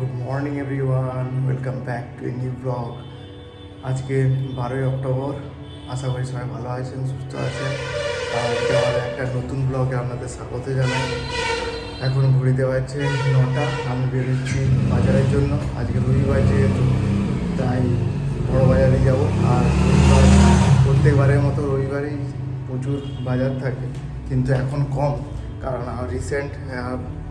Good morning everyone welcome back to a new blog আজকে বারোই October. আশা করি সবাই ভালো আছেন, সুস্থ আছেন। আর একটা নতুন ব্লগে আপনাদের স্বাগত জানাই। এখন ঘুরিতে পারছে নটা। আমি বেরোচ্ছি বাজারের জন্য। আজকে রবিবার যেহেতু, তাই বড় বাজারে যাব। আর প্রত্যেকবারের মতো রবিবারেই প্রচুর বাজার থাকে। কিন্তু এখন কম। কারণ রিসেন্ট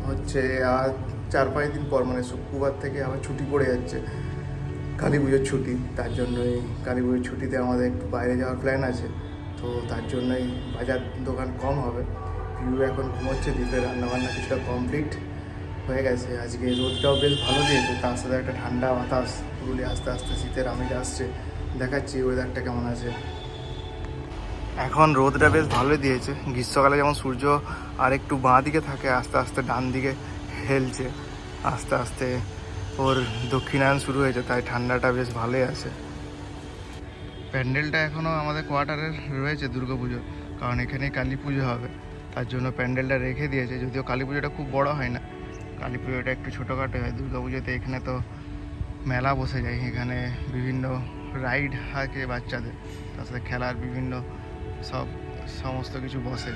হচ্ছে আর চার পাঁচ দিন পর মানে শুক্রবার থেকে আবার ছুটি পড়ে যাচ্ছে। কালী পুজোর ছুটি, তার জন্যই কালী পুজোর ছুটিতে আমাদের একটু বাইরে যাওয়ার প্ল্যান আছে। তো তার জন্যই বাজার দোকান কম হবে। পিউ এখন ঘুমোচ্ছে দ্বীপের রান্নাবান্না কিছুটা কমপ্লিট হয়ে গেছে। আজকে রোদটাও বেশ ভালো দিয়েছে, তার সাথে একটা ঠান্ডা বাতাস, পুরুলিয়া আস্তে আস্তে শীতের আমেজ আসছে। দেখাচ্ছি ওয়েদারটা কেমন আছে। এখন রোদটা বেশ ভালোই দিয়েছে। গ্রীষ্মকালে যেমন সূর্য আর একটু বাঁ দিকে থাকে, আস্তে আস্তে ডান দিকে হেলছে। আস্তে আস্তে ওর দক্ষিণায়ন শুরু হয়েছে, তাই ঠান্ডাটা বেশ ভালোই আছে। প্যান্ডেলটা এখনও আমাদের কোয়ার্টারে রয়েছে দুর্গাপুজো কারণ এখানে কালী পুজো হবে। তার জন্য প্যান্ডেলটা রেখে দিয়েছে, যদিও কালী পুজোটা খুব বড় হয় না। কালী পুজোটা একটু ছোটোখাটো হয়, দুর্গা পুজোতে এখানে তো মেলা বসে যায়, এখানে বিভিন্ন রাইড থাকে বাচ্চাদের, তার সাথে খেলার বিভিন্ন সব, সমস্ত কিছু বসে।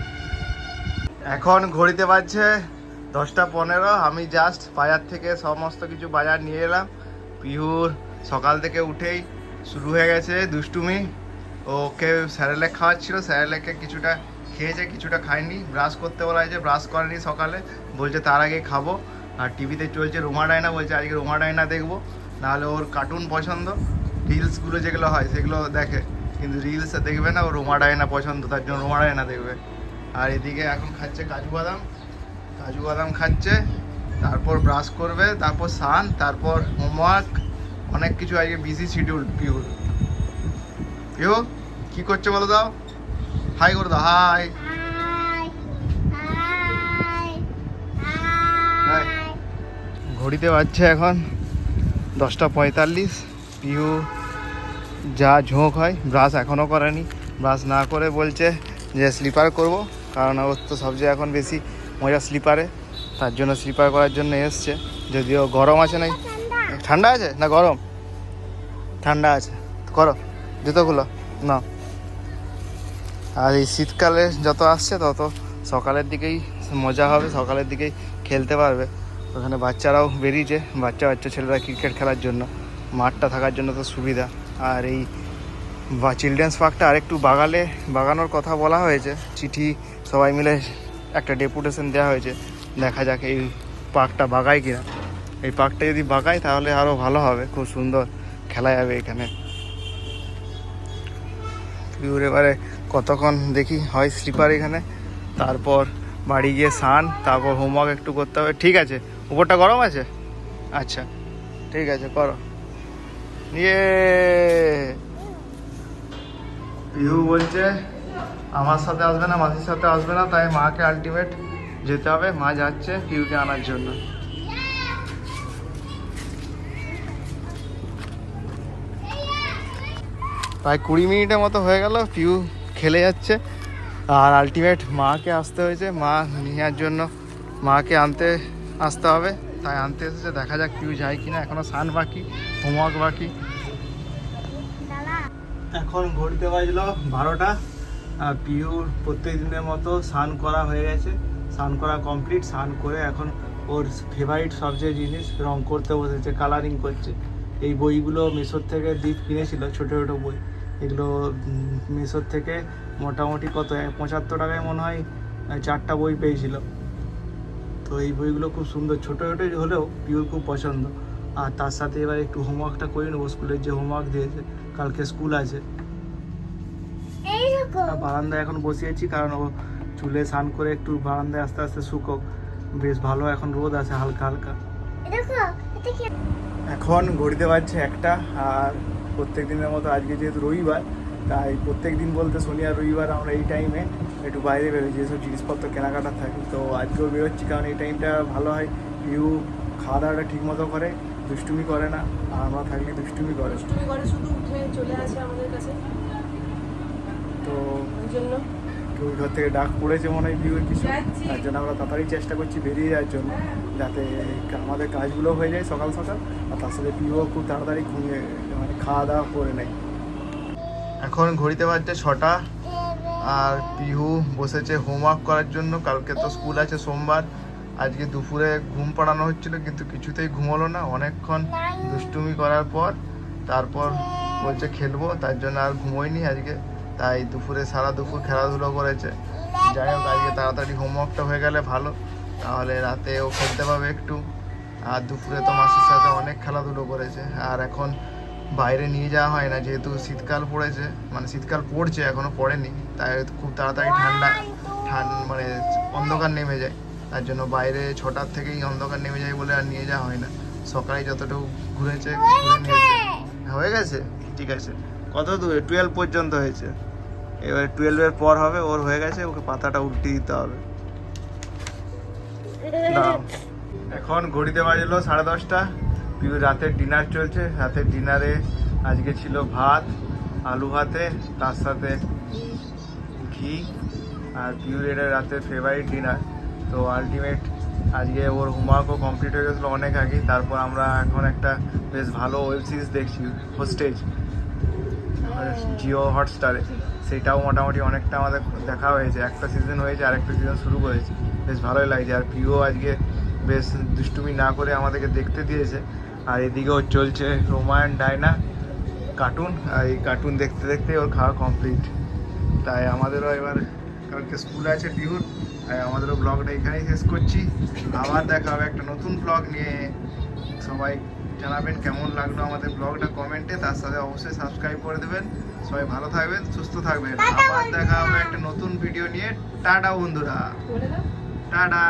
এখন ঘড়িতে বাজছে দশটা পনেরো, আমি জাস্ট বাজার থেকে সমস্ত কিছু বাজার নিয়ে এলাম। পিহুর সকাল থেকে উঠেই শুরু হয়ে গেছে দুষ্টুমি। ওকে স্যারেলেক খাওয়াচ্ছিল স্যারেলেকে কিছুটা খেয়েছে, কিছুটা খায়নি। ব্রাশ করতে বলা হয়েছে ব্রাশ করেনি সকালে। বলছে তার আগে খাব। আর টিভিতে চলছে রোমা ডায়না বলছে আজকে রোমা ডায়না দেখব। নাহলে ওর কার্টুন পছন্দ। রিলসগুলো যেগুলো হয়, সেগুলো দেখে। কিন্তু রিলসে দেখবে না, ও রোমা ডায়না পছন্দ, তার জন্য রোমা ডায়না দেখবে। আর এদিকে এখন খাচ্ছে কাজু বাদাম। কাজু বাদাম খাচ্ছে, তারপর ব্রাশ করবে, তারপর স্নান, তারপর হোমওয়ার্ক অনেক কিছু আজকে বিজি শিডিউল পিউর পিউ, কি করছে বলো দাও? হাই করে দাও হাই। ঘড়িতে বাজছে এখন দশটা পঁয়তাল্লিশ। পিউ যা ঝোঁক হয় ব্রাশ এখনও করেনি। ব্রাশ না করে বলছে যে স্লিপার করব, কারণ ওর তো সবচেয়ে এখন বেশি মজা স্লিপারে, তার জন্য স্লিপার করার জন্য এসছে। যদিও গরম আছে নাই। ঠান্ডা আছে না গরম? ঠান্ডা আছে। করো জুতোগুলো না আর এই শীতকালে যত আসছে, তত সকালের দিকেই মজা হবে, সকালের দিকেই খেলতে পারবে। ওখানে বাচ্চারাও বেরিয়েছে, বাচ্চা বাচ্চা ছেলেরা ক্রিকেট খেলার জন্য। মাঠটা থাকার জন্য তো সুবিধা। আর এই বা চিলড্রেন্স পার্কটা আরেকটু বাগালে, বাগানোর কথা বলা হয়েছে। চিঠি সবাই মিলে একটা ডেপুটেশন দেওয়া হয়েছে। দেখা যাক এই পার্কটা বাগায় কিনা। এই পার্কটা যদি বাগায়, তাহলে আরও ভালো হবে। খুব সুন্দর খেলা যাবে এখানে। পিউর এবারে কতক্ষণ দেখি হয় স্লিপার এখানে। তারপর বাড়ি গিয়ে স্নান, তারপর হোমওয়ার্ক একটু করতে হবে। ঠিক আছে, উপরটা গরম আছে? আচ্ছা ঠিক আছে, করো। পিহু বলছে আমার সাথে আসবে না মাসির সাথে আসবে না তাই মাকে আলটিমেট যেতে হবে। মা যাচ্ছে পিহুকে আনার জন্য। প্রায় কুড়ি মিনিটের মতো হয়ে গেল পিউ খেলে যাচ্ছে। আর আলটিমেট মাকে আসতে হয়েছে মা নেওয়ার জন্য। মাকে আনতে আসতে হবে তাই আনতে এসেছে। দেখা যাক পিউ যায় কিনা এখনও সান বাকি হোমওয়ার্ক বাকি। এখন ঘড়িতে বাজলো বারোটা। পিউর প্রত্যেক দিনের মতো স্নান করা হয়ে গেছে। স্নান করা কমপ্লিট স্নান করে এখন ওর ফেভারিট সবচেয়ে জিনিস রং করতে বসেছে কালারিং করছে। এই বইগুলো মেশোর থেকে দ্বীপ কিনেছিল, ছোটো ছোটো বই। এগুলো মেশোর থেকে মোটামুটি কত পঁচাত্তর টাকায় মনে হয় চারটা বই পেয়েছিল। তো এই বইগুলো খুব সুন্দর, ছোটো ছোটো হলেও পিওর খুব পছন্দ। আর তার সাথে এবার একটু হোমওয়ার্কটা করে নেব, স্কুলের যে হোমওয়ার্ক দিয়েছে, কালকে স্কুল আছে। বারান্দায় এখন বসিয়েছি কারণ ও চুলে স্নান করে একটু বারান্দায় আস্তে আস্তে শুকোক। বেশ ভালো এখন রোদ আছে হালকা হালকা। এখন ঘড়িতে বাজছে একটা আর প্রত্যেক দিনের মতো আজকে যেহেতু রবিবার তাই প্রত্যেক দিন বলতে শনি আর রবিবার আমরা এই টাইমে একটু বাইরে বেরোই যেসব জিনিসপত্র কেনাকাটা থাকে। তো আজকেও বেরোচ্ছি কারণ এই টাইমটা ভালো হয় পিউ খাওয়া দাওয়াটা ঠিক মতো করে দুষ্টুমি করে না আর আমরা থাকলে দুষ্টুমি করে। দুষ্টুমি করে শুধু উঠে চলে আসে আমাদের কাছে। তো জন্য। ওই ঘর থেকে ডাক পড়েছে মনে হয় বিউর কিছু। তার জন্য আমরা তাড়াতাড়ি চেষ্টা করছি বেরিয়ে যাওয়ার জন্য যাতে আমাদের কাজগুলো হয়ে যায় সকাল সকাল আর তার সাথে পিউও খুব তাড়াতাড়ি ঘুমিয়ে মানে খাওয়া দাওয়া করে নেয়। এখন ঘড়িতে বাজছে ছটা আর পিহু বসেছে হোমওয়ার্ক করার জন্য কালকে তো স্কুল আছে সোমবার আজকে দুপুরে ঘুম পাড়ানো হচ্ছিল কিন্তু কিছুতেই ঘুমোলো না অনেকক্ষণ দুষ্টুমি করার পর তারপর বলছে খেলব তার জন্য আর ঘুমোয়নি আজকে তাই দুপুরে সারা দুপুর খেলাধুলো করেছে। যাই হোক, আজকে তাড়াতাড়ি হোমওয়ার্কটা হয়ে গেলে ভালো। তাহলে রাতে ও খেলতে পাবে একটু। আর দুপুরে তো মাসির সাথে অনেক খেলাধুলো করেছে। আর এখন বাইরে নিয়ে যাওয়া হয় না, যেহেতু শীতকাল পড়েছে মানে শীতকাল পড়ছে এখনও পড়েনি। তাই খুব তাড়াতাড়ি ঠান্ডা ঠান্ডা মানে অন্ধকার নেমে যায়। তার জন্য বাইরে ছটার থেকেই অন্ধকার নেমে যায় বলে আর নিয়ে যাওয়া হয় না। সকালে যতটুকু ঘুরেছে, ঘুরে নিয়েছে। হয়ে গেছে? ঠিক আছে। কত দূরে টুয়েলভ পর্যন্ত হয়েছে। এবার টুয়েলভের পর হবে, ওর হয়ে গেছে, ওকে পাতাটা উল্টে দিতে হবে। এখন ঘড়িতে বাজলো সাড়ে দশটা পিউ রাতের ডিনার চলছে, রাতের ডিনারে আজকে ছিল ভাত, আলু ভাতে, তার সাথে ঘি, আর পিউর এটা রাতের ফেভারিট ডিনার তো আলটিমেট আজকে ওর হোমওয়ার্কও কমপ্লিট হয়ে গেছিল অনেক আগে, তারপর আমরা এখন একটা বেশ ভালো ওয়েব সিরিজ দেখছি হোস্টেজ জিও হটস্টারে সেটাও মোটামুটি অনেকটা আমাদের দেখা হয়েছে। একটা সিজন হয়েছে আর একটা সিজন শুরু করেছে। বেশ ভালোই লাগছে। আর প্রিয় আজকে বেশ দুষ্টুমি না করে আমাদেরকে দেখতে দিয়েছে। আর এদিকেও চলছে রোমান ডায়না কার্টুন আর এই কার্টুন দেখতে দেখতে ওর খাওয়া কমপ্লিট তাই আমাদেরও এবার, কালকে স্কুল আছে বিহুর, তাই আমাদেরও ব্লগটা এখানেই শেষ করছি। আবার দেখা হবে একটা নতুন ব্লগ নিয়ে। সবাই জানাবেন কেমন লাগল আমাদের ব্লগটা কমেন্টে তার সাথে অবশ্যই সাবস্ক্রাইব করে দেবেন। সবাই ভালো থাকবেন সুস্থ থাকবেন। আবার দেখা হবে একটা নতুন ভিডিও নিয়ে। টাটা বন্ধুরা। টাটা।